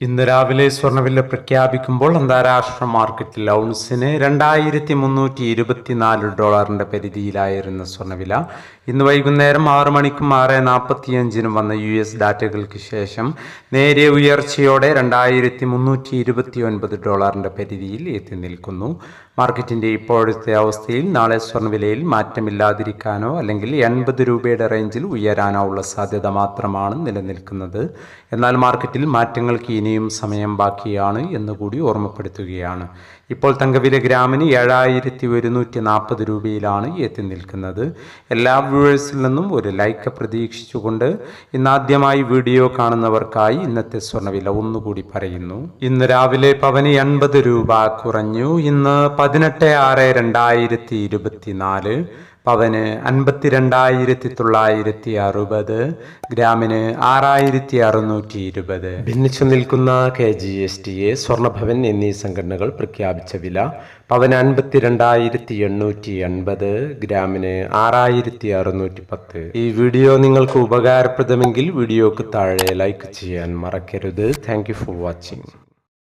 ഇന്ന് രാവിലെ സ്വർണവില പ്രഖ്യാപിക്കുമ്പോൾ അന്താരാഷ്ട്ര മാർക്കറ്റിൽ ഔൺസിന് രണ്ടായിരത്തി മുന്നൂറ്റി ഇരുപത്തിനാല് ഡോളറിന്റെ പരിധിയിലായിരുന്ന സ്വർണവില ഇന്ന് വൈകുന്നേരം ആറ് മണിക്കും ആറ് നാൽപ്പത്തിയഞ്ചിനും വന്ന യു എസ് ഡാറ്റകൾക്ക് ശേഷം നേരിയ ഉയർച്ചയോടെ രണ്ടായിരത്തി മുന്നൂറ്റി ഇരുപത്തി ഒൻപത് ഡോളറിന്റെ പരിധിയിൽ എത്തി നിൽക്കുന്നു. മാർക്കറ്റിന്റെ ഇപ്പോഴത്തെ അവസ്ഥയിൽ നാളെ സ്വർണവിലയിൽ മാറ്റമില്ലാതിരിക്കാനോ അല്ലെങ്കിൽ എൺപത് രൂപയുടെ റേഞ്ചിൽ ഉയരാനോ ഉള്ള സാധ്യത മാത്രമാണ് നിലനിൽക്കുന്നത്. എന്നാൽ മാർക്കറ്റിൽ മാറ്റങ്ങൾക്ക് ഇനിയും സമയം ബാക്കിയാണ് എന്നുകൂടി ഓർമ്മപ്പെടുത്തുകയാണ്. ഇപ്പോൾ തങ്കവില ഗ്രാമിന് ഏഴായിരത്തി ഒരുന്നൂറ്റി നാൽപ്പത് രൂപയിലാണ് എത്തി നിൽക്കുന്നത്. എല്ലാ വ്യൂവേഴ്സിൽ നിന്നും ഒരു ലൈക്ക് പ്രതീക്ഷിച്ചുകൊണ്ട് ഇന്നാദ്യമായി വീഡിയോ കാണുന്നവർക്കായി ഇന്നത്തെ സ്വർണവില ഒന്നുകൂടി പറയുന്നു. ഇന്ന് രാവിലെ പവന് എൺപത് രൂപ കുറഞ്ഞു. ഇന്ന് പതിനെട്ട് ആറ് രണ്ടായിരത്തി ഇരുപത്തിനാല്. പവന് അൻപത്തിരണ്ടായിരത്തി തൊള്ളായിരത്തി അറുപത് ഗ്രാമിന് ആറായിരത്തി അറുന്നൂറ്റി ഇരുപത് ഭിന്നിച്ചു നിൽക്കുന്ന K G S T A Swarnabhavan എന്നീ സംഘടനകൾ പ്രഖ്യാപിച്ച വില പവന് അൻപത്തിരണ്ടായിരത്തി എണ്ണൂറ്റി എൺപത് ഗ്രാമിന് ആറായിരത്തി അറുന്നൂറ്റി പത്ത് ഈ വീഡിയോ നിങ്ങൾക്ക് ഉപകാരപ്രദമെങ്കിൽ വീഡിയോക്ക് താഴെ ലൈക്ക് ചെയ്യാൻ മറക്കരുത്. Thank for watching